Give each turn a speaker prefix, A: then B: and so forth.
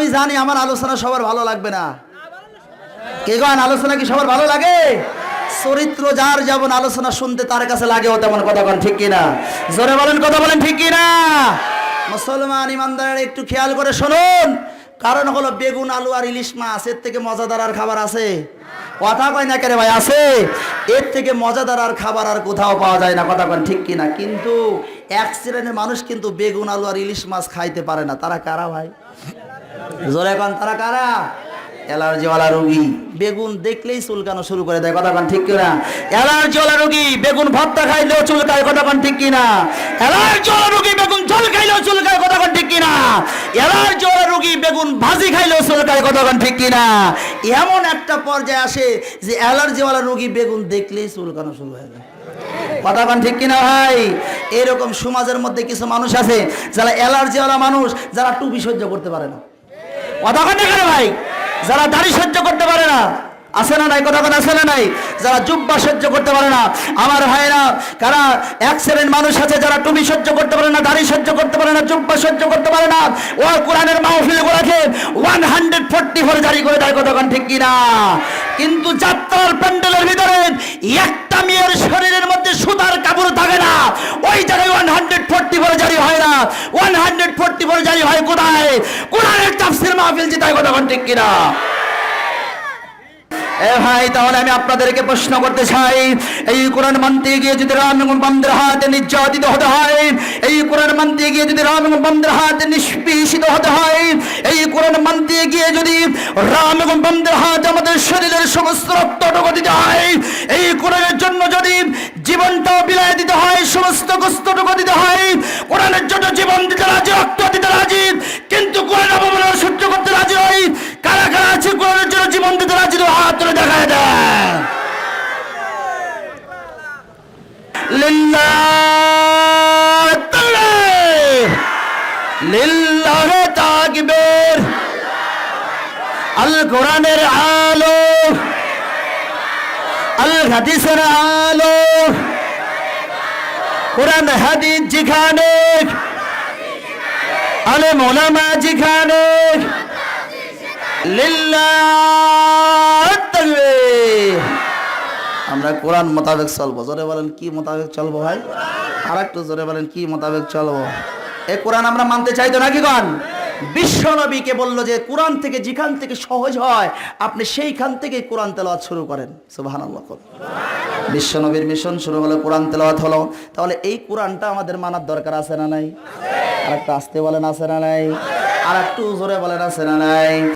A: আমি জানি আমার আলোচনা সবার ভালো লাগবে না। কে গান আলোচনা কি সবার ভালো লাগে? চরিত্র যার যেমন আলোচনা শুনতে তার কাছে লাগেও তেমন কথা বলেন ঠিক কিনা? জোরে বলেন, কথা বলেন, ঠিক কিনা? মুসলমান ইমানদারের একটু খেয়াল করে শুনুন। কারণ হলো বেগুন, আলু আর ইলিশ মাছ, এর থেকে মজাদার আর খাবার আছে? কথা কয় না কেরে ভাই, আছে? এর থেকে মজাদার আর খাবার আর কোথাও পাওয়া যায় না, কথা কন, ঠিক কিনা? কিন্তু এক শ্রেণির মানুষ কিন্তু বেগুন, আলু আর ইলিশ মাছ খাইতে পারে না। তারা কারা ভাই? জোরে কন, তারা কারা? রোগী। বেগুন দেখলেই চুলকানো শুরু করে দেয় ঠিক কিনা? অ্যালার্জিওয়ালা রোগী, বেগুন ভর্তা খাইলেও চুলকায় ঠিক কিনা? রোগী, বেগুন ঝোল খাইলেও চুলকায় ঠিক কিনা? রোগী, বেগুন ভাজি খাইলেও চুলকায় ঠিক কিনা? এমন একটা পর্যায়ে আসে যে অ্যালার্জিওয়ালা রোগী বেগুন দেখলেই চুলকানো শুরু হয়ে যায়। কথা কন ঠিক কিনা ভাই? এরকম সমাজের মধ্যে কিছু মানুষ আছে, যারা অ্যালার্জিওয়ালা মানুষ, যারা টুপি সহ্য করতে পারে না। কথা ভাই। যারা দাড়ি সহ্য করতে পারে না, আছে না নাই? কথা কথা আছে না নাই? যারা জুব্বা সহ্য করতে পারে না, আমার ভাইরা কারা এক শ্রেণির মানুষ আছে, যারা টুপি সহ্য করতে পারে না, দাড়ি সহ্য করতে পারে না, জুব্বা সহ্য করতে পারে না, ও কোরআনের মাহফিল গুলাকে ওয়ান হান্ড্রেড ফোর্টি ফোর জারি করে দেয় কতক্ষণ ঠিক কিনা? কিন্তু যাত্রার প্যান্ডেলের ভিতরে একটা মেয়ের শরীরের মধ্যে সুতার কাপড় থাকে না। ওই জায়গায় ওয়ান হান্ড্রেড ফোর্টি ফোর জারি হয় না ওয়ান হান্ড্রেড ফোর্টি ফোর জারি হয় কোথায়? কোরআনের তাফসির মাহফিল জিতায় কতক্ষণ ঠিক কিনা? এ ভাই, তাহলে আমি আপনাদেরকে প্রশ্ন করতে চাই, এই কোরআন মানতে গিয়ে যদি রাম এবং বামদের হাতে নির্যাতিত হতে হয়, এই কোরআন মানতে গিয়ে যদি রাম এবং বামদের হাতে নিষ্পেষিত হতে হয়, এই কোরআন মানতে গিয়ে যদি রাম এবং বামদের হাতে আমাদের শরীরের সমস্ত রক্তটুকু দিতে হয় এই কোরআনের জন্য জীবনটাও বিলায় দিতে হয়, সমস্ত কষ্টটুকু দিতে হয়। কোরআনের জন্য জীবন দিতে রাজি, রক্ত দিতে রাজি, কিন্তু কোরআন অবমাননা সহ্য করতে রাজি নয়। কারা কারা আছে কোরআনের জন্য জীবন দিতে রাজি? হাত তুলে দেখা দেয়। আল কোরআনের আলো আল হাদিসের আলো। কোরআন, হাদিস যেখানে। আলে মোলামা যেখানে। আমরা কোরআন মোতাবেক চলবো। জোরে বলেন, কি মোতাবেক চলবো ভাই? আর একটু জোরে বলেন, কি মোতাবেক চলবো? এ কোরআন আমরা মানতে চাই তো নাকি গণ বিশ্ব নবীকে বলল যে, কোরআন থেকে যেখান থেকে সহজ হয়, আপনি সেইখান থেকে কোরআন তেলাওয়াত শুরু করেন। সুবাহান বিশ্বনবীর বিশ্ব নবীর মিশন শুরু হলো, কোরআন তেলাওয়াত হলো। তাহলে এই কোরআনটা আমাদের মানার দরকার আছে না নাই? আর একটু আসতে বলেন, আছে না নাই? আর একটু জোরে বলেন, আছে না নাই?